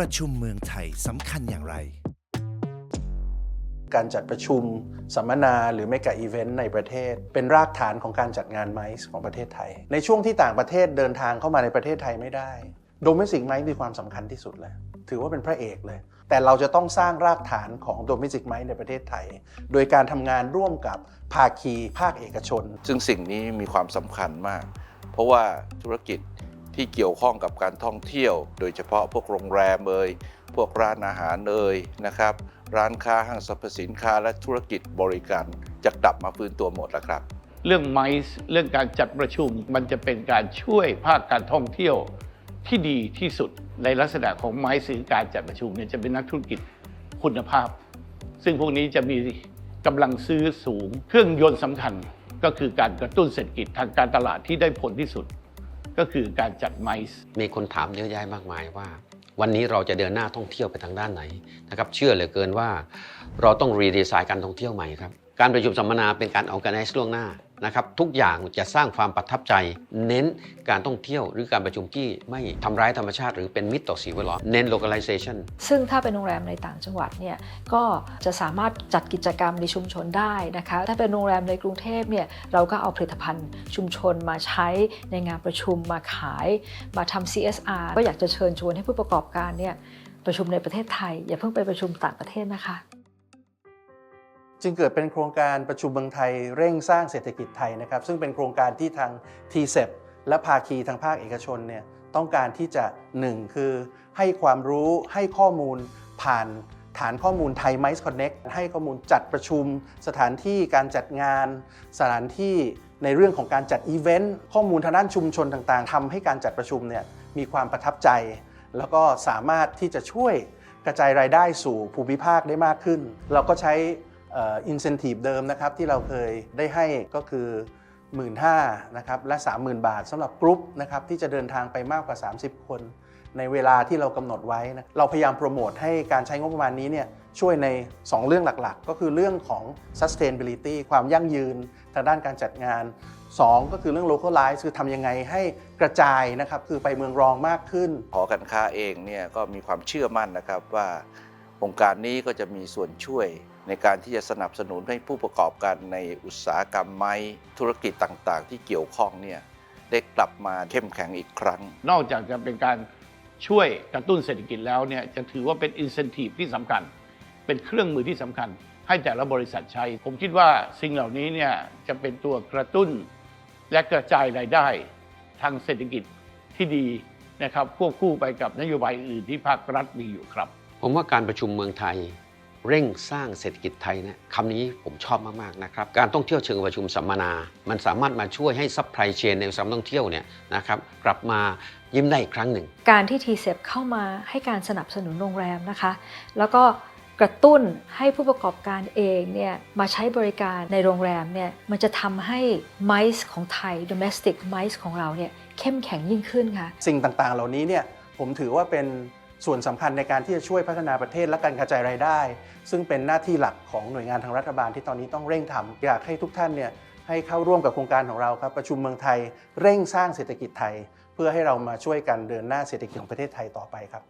ประชุมเมืองไทยสำคัญอย่างไร การจัดประชุมสัมมนาหรือไม่กับอีเวนต์ในประเทศ เป็นรากฐานของการจัดงานไมซ์ของประเทศไทย ในช่วงที่ต่างประเทศเดินทางเข้ามาในประเทศไทยไม่ได้โดเมสิกไมซ์มีความสำคัญที่สุดเลย ถือว่าเป็นพระเอกเลย แต่เราจะต้องสร้างรากฐานของโดเมสิกไมซ์ในประเทศไทย โดยการทำงานร่วมกับภาคีภาคเอกชน ซึ่งสิ่งนี้มีความสำคัญมาก เพราะว่าธุรกิจ ที่เกี่ยวข้องกับการท่องเที่ยว โดยเฉพาะพวกโรงแรมเอยพวกร้านอาหารเอยนะครับ ร้านค้าห้างสรรพสินค้าและธุรกิจบริการจะกลับมาฟื้นตัวหมดแล้วครับ เรื่องไมซ์เรื่องการจัดประชุมมันจะเป็นการช่วยภาคการท่องเที่ยวที่ดีที่สุดในลักษณะของไมซ์คือการจัดประชุมเนี่ยจะเป็นนักธุรกิจคุณภาพ ซึ่งพวกนี้จะมีกำลังซื้อสูง เครื่องยนต์สำคัญก็คือการกระตุ้นเศรษฐกิจทางการตลาดที่ได้ผลที่สุด ก็คือการจัดไมซ์มีคนถามเยอะแยะมากมายว่า วันนี้เราจะเดินหน้าท่องเที่ยวไปทางด้านไหนนะครับเชื่อเหลือเกินว่า เราต้องรีดีไซน์การท่องเที่ยวใหม่ครับ การประชุมสัมมนาเป็นการออกกันไนซ์ล่วงหน้านะครับทุกอย่างจะสร้างความประทับใจ เน้นการท่องเที่ยวหรือการประชุมที่ไม่ทำร้ายธรรมชาติ หรือเป็นมิตรต่อสิ่งแวดล้อมเน้น localization ซึ่งถ้าเป็นโรงแรมในต่างจังหวัดเนี่ยก็จะสามารถจัดกิจกรรมในชุมชนได้นะคะถ้าเป็นโรงแรมในกรุงเทพเนี่ยเราก็เอาผลิตภัณฑ์ชุมชนมาใช้ในงานประชุมมาขาย มาทำ CSR ก็อยากจะเชิญชวนให้ผู้ประกอบการเนี่ยประชุมในประเทศไทย อย่าเพิ่งไปประชุมต่างประเทศนะคะ จึงเกิดเป็นโครงการประชุมเมืองไทยเร่งสร้างเศรษฐกิจไทยนะครับ ซึ่งเป็นโครงการที่ทาง t c e p และภาคีทางภาคเอกชนเนี่ยต้องการที่จะ 1 คือให้ความรู้ให้ข้อมูลผ่านฐานข้อมูลไทย m i c e Connect ให้ข้อมูลจัดประชุม สถานที่การจัดงาน สถานที่ในเรื่องของการจัดอีเวนต์ข้อมูลทางด้านชุมชนต่างๆทำให้การจัดประชุมเนี่ยมีความประทับใจ แล้วก็สามารถที่จะช่วยกระจายรายได้สู่ภูมิภาคได้มากขึ้น เราก็ใช้ อินเซนティブเดิมนะครับที่เราเคยได้ให้ก็คือ 1 5ื่นนะครับและ 30,000 บาทสำหรับกรุ๊ปนะครับที่จะเดินทางไปมากกว่า 30 คน ในเวลาที่เรากำหนดไว้นะเราพยายามโปรโมทให้การใช้งบประมาณนี้เนี่ยช่วยใน 2 เรื่องหลักๆ ก็คือเรื่องของ sustainability ความยั่งยืนทางด้านการจัดงาน 2 ก็คือเรื่อง localize คือทำยังไงให้กระจายนะครับคือไปเมืองรองมากขึ้น หอการค้าเองเนี่ยก็มีความเชื่อมั่นนะครับว่าโครงการนี้ก็จะมีส่วนช่วย ในการที่จะสนับสนุนให้ผู้ประกอบการในอุตสาหกรรมไม้ธุรกิจต่างๆ ที่เกี่ยวข้องเนี่ยได้กลับมาเข้มแข็งอีกครั้ง นอกจากจะเป็นการช่วยกระตุ้นเศรษฐกิจแล้วเนี่ยจะถือว่าเป็นอินเซนティブที่สำคัญ เป็นเครื่องมือที่สำคัญ ให้แต่ละบริษัทใช้ ผมคิดว่าสิ่งเหล่านี้เนี่ยจะเป็นตัวกระตุ้นและกระจายรายได้ทางเศรษฐกิจที่ดีนะครับควบคู่ไปกับนโยบายอื่นที่ภาครัฐมีอยู่ครับ ผมว่าการประชุมเมืองไทย เร่งสร้างเศรษฐกิจไทยนะคำนี้ผมชอบมาก ๆ นะครับ การท่องเที่ยวเชิงประชุมสัมมนา มันสามารถมาช่วยให้ซัพพลายเชนในอุตสาหกรรมท่องเที่ยวเนี่ยนะครับกลับมายิ้มได้อีกครั้งหนึ่ง การที่ t c e p เข้ามาให้การสนับสนุนโรงแรมนะคะ แล้วก็กระตุ้นให้ผู้ประกอบการเองเนี่ยมาใช้บริการในโรงแรมเนี่ยมันจะทำให้ MICE ของไทย domestic MICE ของเราเนี่ยเข้มแข็งยิ่งขึ้นค่ะ สิ่งต่างๆ เหล่านี้เนี่ยผมถือว่าเป็น ส่วนสำคัญในการที่จะช่วยพัฒนาประเทศและการกระจายรายได้ ซึ่งเป็นหน้าที่หลักของหน่วยงานทางรัฐบาลที่ตอนนี้ต้องเร่งทำอยากให้ทุกท่านเนี่ยให้เข้าร่วมกับโครงการของเราครับประชุมเมืองไทย เร่งสร้างเศรษฐกิจไทย เพื่อให้เรามาช่วยกันเดินหน้าเศรษฐกิจของประเทศไทยต่อไปครับ